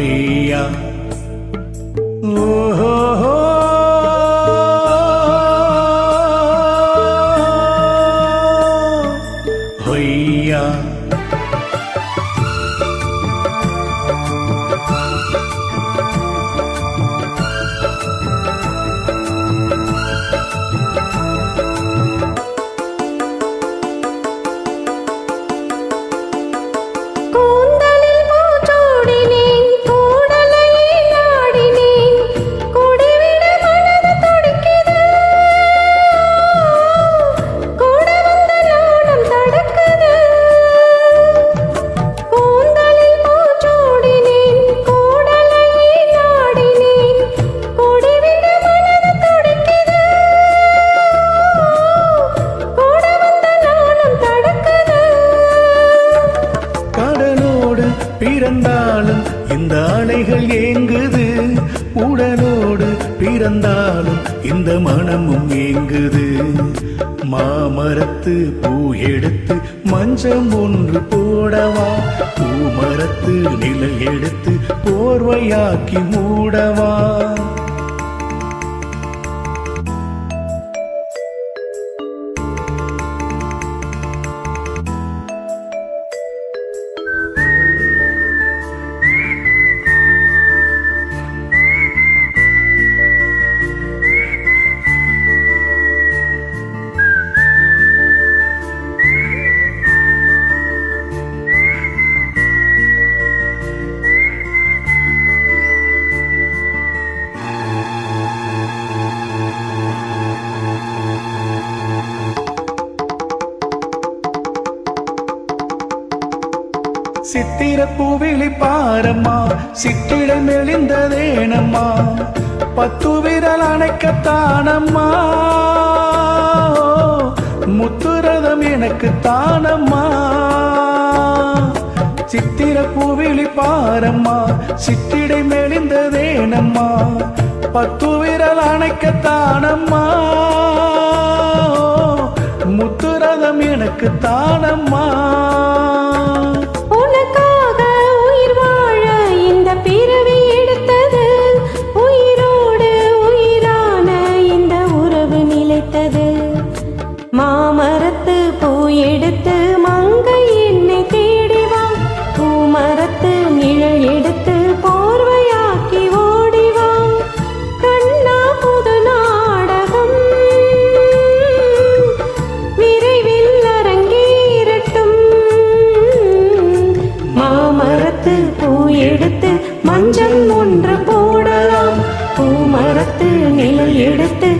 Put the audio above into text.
হইয়া মোহ হইয়া பிறந்தாலும் இந்த அலைகள் ஏங்குது. உடனோடு பிறந்தாலும் இந்த மனமும் ஏங்குது. மாமரத்து பூ எடுத்து மஞ்சம் ஒன்று போடவா? பூமரத்து நிழல் எடுத்து போர்வையாக்கி மூடவா? சித்திர பூவிழி பாரம்மா சிற்றிடை மெலிந்ததேனம்மா பத்து விரல் அணைக்கத்தானம்மா. முத்துரதம் எனக்கு தானம்மா. சித்திர பூவிழி பாரம்மா சிற்றிடை மெலிந்ததேனம்மா பத்து விரல் அணைக்கத்தானம்மா. முத்துரதம் எனக்கு தானம்மா. நிலைத்தது மாமரத்து பூ எடுத்து மங்கை என்னை தேடி பூமரத்து நிழல் எடுத்து போர்வையாக்கி ஓடி கண்ணா புது நாடகம். விரைவில் அரங்கேறட்டும் மாமரத்து பூ எடுத்து மஞ்சள் ஒன்று போடலாம். பூமரத்து நிழல் எடுத்து